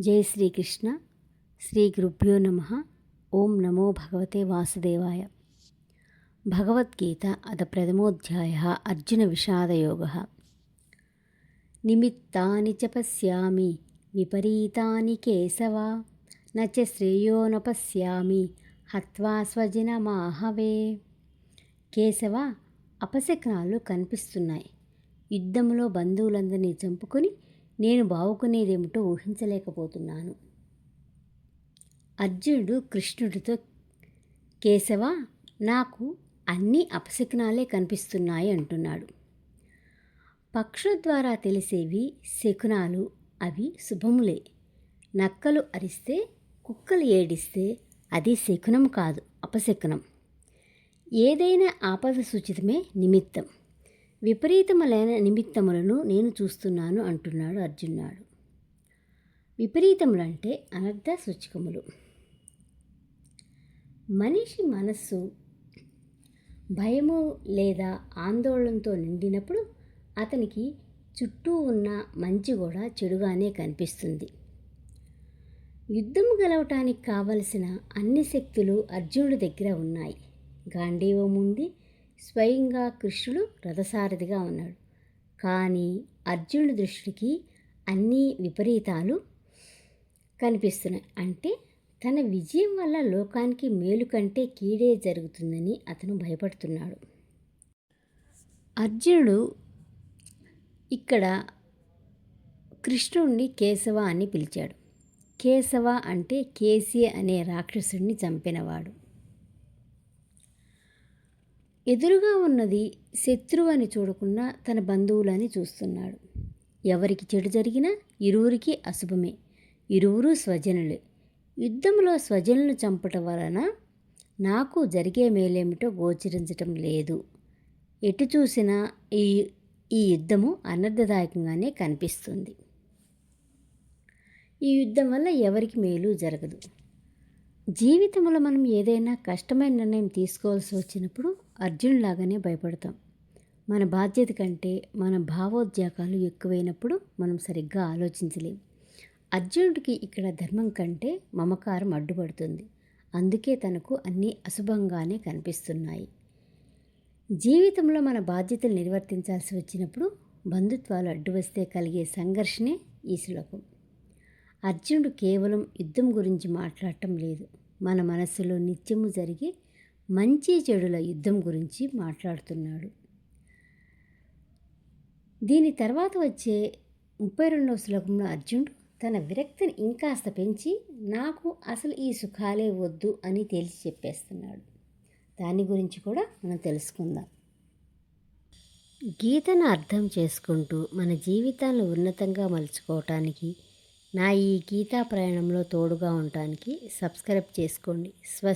జై శ్రీకృష్ణ. శ్రీ గురుభ్యో నమ. ఓం నమో భగవతే వాసుదేవాయ. భగవద్గీత అద ప్రథమోధ్యాయ. అర్జున విషాదయోగ. నిమిత్తాని చ పశ్యామి. విపరీతాని కేశవ. నచ శ్రేయో న పశ్యామి. హత్వా స్వజనమాహవే కేశవ అపశకనాలు కనిపిస్తున్నాయి. యుద్ధంలో బంధువులందరినీ చంపుకొని నేను బావుకునేదేమిటో ఊహించలేకపోతున్నాను. అర్జునుడు కృష్ణుడితో కేశవ నాకు అన్ని అపశకునాలే కనిపిస్తున్నాయి అంటున్నాడు. పక్షుల ద్వారా తెలిసేవి శకునాలు అవి శుభములే. నక్కలు అరిస్తే కుక్కలు ఏడిస్తే అది శకునం కాదు అపశకునం. ఏదైనా ఆపద సూచితమే నిమిత్తం. విపరీతములైన నిమిత్తములను నేను చూస్తున్నాను అంటున్నాడు అర్జున్నాడు విపరీతములంటే అనర్థ సూచకములు. మనిషి మనస్సు భయము లేదా ఆందోళనతో నిండినప్పుడు అతనికి చుట్టూ ఉన్న మంచి కూడా చెడుగానే కనిపిస్తుంది. యుద్ధం గెలవటానికి కావలసిన అన్ని శక్తులు అర్జునుడి దగ్గర ఉన్నాయి. గాంధీవం ఉంది స్వయంగా కృష్ణుడు రథసారథిగా ఉన్నాడు. కానీ అర్జునుడి దృష్టికి అన్ని విపరీతాలు కనిపిస్తున్నాయి. అంటే తన విజయం వల్ల లోకానికి మేలు కంటే కీడే జరుగుతుందని అతను భయపడుతున్నాడు. అర్జునుడు ఇక్కడ కృష్ణుడిని కేశవ అని పిలిచాడు. కేశవ అంటే కేసీ అనే రాక్షసుడిని చంపినవాడు. ఎదురుగా ఉన్నది శత్రువు అని చూడకుండా తన బంధువులని చూస్తున్నాడు. ఎవరికి చెడు జరిగినా ఇరువురికి అశుభమే. ఇరువురు స్వజనులే. యుద్ధంలో స్వజనులు చంపటం వలన నాకు జరిగే మేలేమిటో గోచరించటం లేదు. ఎటు చూసినా ఈ ఈ యుద్ధము అనర్థదాయకంగానే కనిపిస్తుంది. ఈ యుద్ధం వల్ల ఎవరికి మేలు జరగదు. జీవితంలో మనం ఏదైనా కష్టమైన నిర్ణయం తీసుకోవాల్సి వచ్చినప్పుడు అర్జునులాగానే భయపడతాం. మన బాధ్యత కంటే మన భావోద్వేగాలు ఎక్కువైనప్పుడు మనం సరిగ్గా ఆలోచించలేం. అర్జునుడికి ఇక్కడ ధర్మం కంటే మమకారం అడ్డుపడుతుంది. అందుకే తనకు అన్నీ అశుభంగానే కనిపిస్తున్నాయి. జీవితంలో మన బాధ్యతలు నిర్వర్తించాల్సి వచ్చినప్పుడు బంధుత్వాలు అడ్డు వస్తే కలిగే సంఘర్షణే ఈ శ్లోకం. అర్జునుడు కేవలం యుద్ధం గురించి మాట్లాడటం లేదు. మన మనస్సులో నిత్యము జరిగే మంచి చెడుల యుద్ధం గురించి మాట్లాడుతున్నాడు. దీని తర్వాత వచ్చే ముప్పై రెండవ శ్లోకంలో అర్జునుడు తన విరక్తిని ఇంకాస్త పెంచి నాకు అసలు ఈ సుఖాలే వద్దు అని తేల్చి చెప్పేస్తున్నాడు. దాని గురించి కూడా మనం తెలుసుకుందాం. గీతను అర్థం చేసుకుంటూ మన జీవితాలను ఉన్నతంగా మలుచుకోవటానికి నా ఈ గీతా ప్రయాణంలో తోడుగా ఉండటానికి సబ్స్క్రైబ్ చేసుకోండి. స్వ